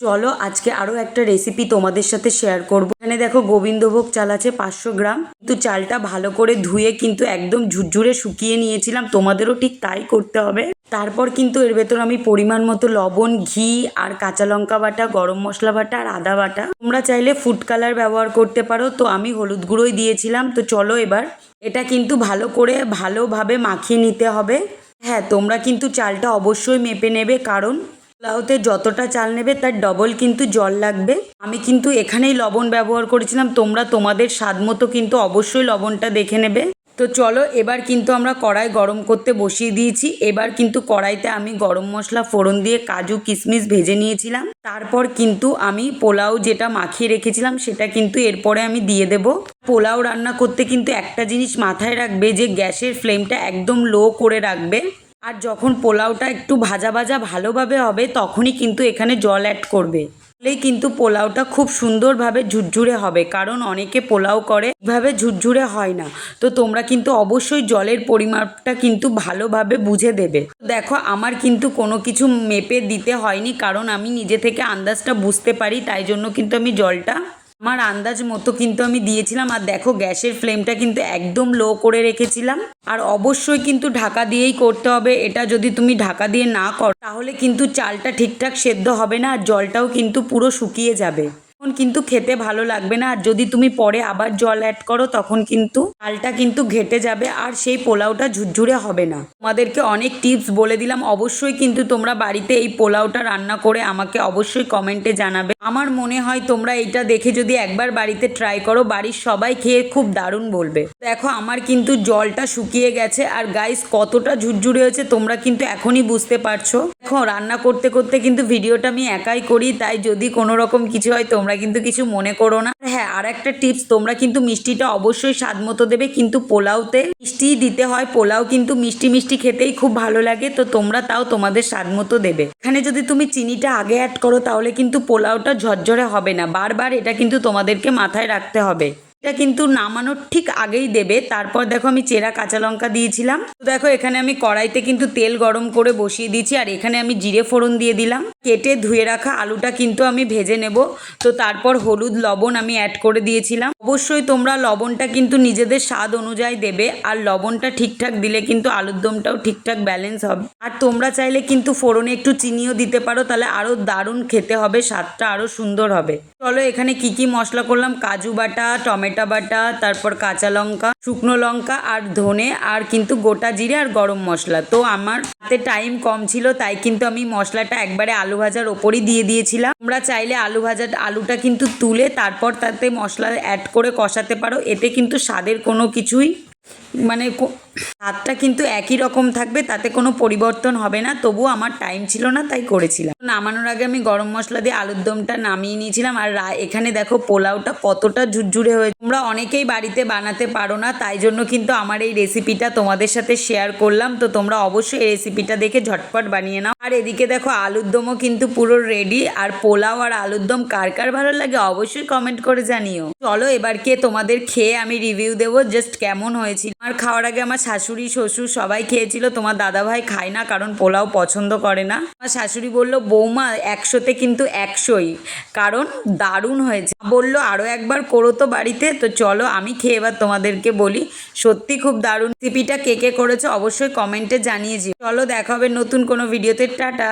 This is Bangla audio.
চলো আজকে আরও একটা রেসিপি তোমাদের সাথে শেয়ার করব। এখানে দেখো গোবিন্দভোগ চাল আছে পাঁচশো গ্রাম। কিন্তু চালটা ভালো করে ধুয়ে কিন্তু একদম ঝুরঝুরে শুকিয়ে নিয়েছিলাম। তোমাদেরও ঠিক তাই করতে হবে। তারপর কিন্তু এর ভেতর আমি পরিমাণ মতো লবণ, ঘি আর কাঁচা লঙ্কা বাটা, গরম মশলা বাটা আর আদা বাটা। তোমরা চাইলে ফুড কালার ব্যবহার করতে পারো। তো আমি হলুদ গুঁড়োই দিয়েছিলাম। তো চলো এবার এটা কিন্তু ভালো করে ভালোভাবে মাখিয়ে নিতে হবে। হ্যাঁ তোমরা কিন্তু চালটা অবশ্যই মেপে নেবে। কারণ পোলাওতে যতটা চাল নেবে তার ডবল কিন্তু জল লাগবে। আমি কিন্তু এখানেই লবণ ব্যবহার করেছিলাম, তোমরা তোমাদের স্বাদ মতো কিন্তু অবশ্যই লবণটা দেখে নেবে। তো চলো, এবার কিন্তু আমরা কড়াই গরম করতে বসিয়ে দিয়েছি। এবার কিন্তু কড়াইতে আমি গরম মশলা, ফোড়ন দিয়ে কাজু, কিশমিশ ভেজে নিয়েছিলাম। তারপর কিন্তু আমি পোলাও যেটা মাখিয়ে রেখেছিলাম, সেটা কিন্তু এরপরে আমি দিয়ে দেব। পোলাও রান্না করতে কিন্তু একটা জিনিস মাথায় রাখবে যে গ্যাসের ফ্লেমটা একদম লো করে রাখবে। আর যখন পোলাওটা একটু ভাজা ভাজা ভালোভাবে হবে, তখনই কিন্তু এখানে জল অ্যাড করবে। তাহলেই কিন্তু পোলাওটা খুব সুন্দরভাবে ঝুরঝুরে হবে, কারণ অনেকে পোলাও করে এভাবে ঝুরঝুরে হয় না। তো তোমরা কিন্তু অবশ্যই জলের পরিমাপটা কিন্তু ভালোভাবে বুঝে দেবে। দেখো, আমার কিন্তু কোনো কিছু মেপে দিতে হয়নি, কারণ আমি নিজে থেকে আন্দাজটা বুঝতে পারি, তাই জন্য কিন্তু আমি জলটা আমার আন্দাজ মতো কিন্তু আমি দিয়েছিলাম। আর দেখো, গ্যাসের ফ্লেমটা কিন্তু একদম লো করে রেখেছিলাম। আর অবশ্যই কিন্তু ঢাকা দিয়েই করতে হবে। এটা যদি তুমি ঢাকা দিয়ে না করো, তাহলে কিন্তু চালটা ঠিকঠাক সেদ্ধ হবে না। আর জলটাও কিন্তু পুরো শুকিয়ে যাবে। তখন কিন্তু খেতে ভালো লাগবে না। আর যদি তুমি পরে আবার জল অ্যাড করো, তখন কিন্তু চালটা কিন্তু ঘেটে যাবে। আর সেই পোলাওটা ঝুরঝুরে হবে না। তোমাদেরকে অনেক টিপস বলে দিলাম। অবশ্যই কিন্তু তোমরা বাড়িতে এই পোলাওটা রান্না করে আমাকে অবশ্যই কমেন্টে জানাবে। আমার মনে হয় তোমরা এইটা দেখে যদি একবার বাড়িতে ট্রাই করো, বাড়ির সবাই খেয়ে খুব দারুণ বলবে। দেখো, আমার কিন্তু জলটা শুকিয়ে গেছে আর গাইস কতটা ঝুরঝুরে হয়েছে তোমরা কিন্তু এখনই বুঝতে পারছ। দেখো, রান্না করতে করতে কিন্তু ভিডিওটা আমি একাই করি, তাই যদি কোনো রকম কিছু হয় তোমরা কিন্তু কিছু মনে করো না। হ্যাঁ আর একটা টিপস, তোমরা কিন্তু মিষ্টিটা অবশ্যই স্বাদ মতো দেবে, কিন্তু পোলাওতে মিষ্টি দিতে হয়, পোলাও কিন্তু মিষ্টি মিষ্টি খেতেই খুব ভালো লাগে, তো তোমরা তাও তোমাদের স্বাদ মতো দেবে। এখানে যদি তুমি চিনিটা আগে অ্যাড করো, তাহলে কিন্তু পোলাওটা ঝরঝরে হবে না, বারবার এটা কিন্তু তোমাদেরকে মাথায় রাখতে হবে। এটা কিন্তু নামানোর ঠিক আগেই দেবে। তারপর দেখো আমি চেরা কাঁচা লঙ্কা দিয়েছিলাম। দেখো এখানে আমি কড়াইতে কিন্তু তেল গরম করে বসিয়ে দিয়েছি আর এখানে আমি জিরে ফোড়ন দিয়ে দিলাম। কেটে ধুয়ে রাখা আলুটা কিন্তু আমি ভেজে নেব। তো তারপর হলুদ, লবণ আমি অ্যাড করে দিয়েছিলাম। অবশ্যই তোমরা লবণটা কিন্তু নিজেদের স্বাদ অনুযায়ী দেবে আর লবণটা ঠিকঠাক দিলে কিন্তু আলুর দমটাও ঠিকঠাক ব্যালেন্স হবে। আর তোমরা চাইলে কিন্তু ফোড়নে একটু চিনিও দিতে পারো, তাহলে আরও দারুণ খেতে হবে, স্বাদটা আরও সুন্দর হবে। চলো এখানে কি কি মশলা করলাম? কাজু বাটা, টমেটো বাটা, তারপর কাঁচা লঙ্কা, শুকনো লঙ্কা আর ধনে আর কিন্তু গোটা জিরে আর গরম মশলা। তো আমার হাতে টাইম কম ছিল, তাই কিন্তু আমি মশলাটা একবারে আলু ভাজার ওপরই দিয়ে দিয়েছিলাম। তোমরা চাইলে আলু ভাজা, আলুটা কিন্তু তুলে তারপর তাতে মশলা অ্যাড করে কষাতে পারো, এতে কিন্তু স্বাদের কোনো কিছুই মানে স্বাদটা কিন্তু একই রকম থাকবে, তাতে কোনো পরিবর্তন হবে না। তবুও আমার টাইম ছিল না, তাই করেছিলাম। নামানোর আগে আমি গরম মশলা দিয়ে আলুর দমটা নামিয়ে নিয়েছিলাম। আর এখানে দেখো পোলাওটা কতটা ঝুরঝুরে হয়েছে তোমরা অনেকেই বাড়িতে বানাতে পারো না, তাই জন্য কিন্তু আমার এই রেসিপিটা তোমাদের সাথে শেয়ার করলাম। তো তোমরা অবশ্যই এই রেসিপিটা দেখে ঝটপট বানিয়ে নাও। আর এদিকে দেখো আলুর দমও কিন্তু পুরো রেডি আর পোলাও আর আলুর দম কার কার ভালো লাগে অবশ্যই কমেন্ট করে জানিও। চলো এবার কে তোমাদের খেয়ে আমি রিভিউ দেবো জাস্ট কেমন হয়েছিল। আমার খাওয়ার আগে আমার শাশুড়ি, শ্বশুর সবাই খেয়েছিল। তোমার দাদা ভাই খায় না, কারণ পোলাও পছন্দ করে না। আমার শাশুড়ি বলল, বৌমা, একশোতে কিন্তু একশোই। কারণ দারুণ হয়েছে। বলল আরও একবার করো তো বাড়িতে। তো চলো, আমি খেয়ে এবার তোমাদেরকে বলি। সত্যি খুব দারুণ। রেসিপিটা কে কে করেছে অবশ্যই কমেন্টে জানিয়ে চলো, দেখা হবে নতুন কোনো ভিডিওতে টাটা।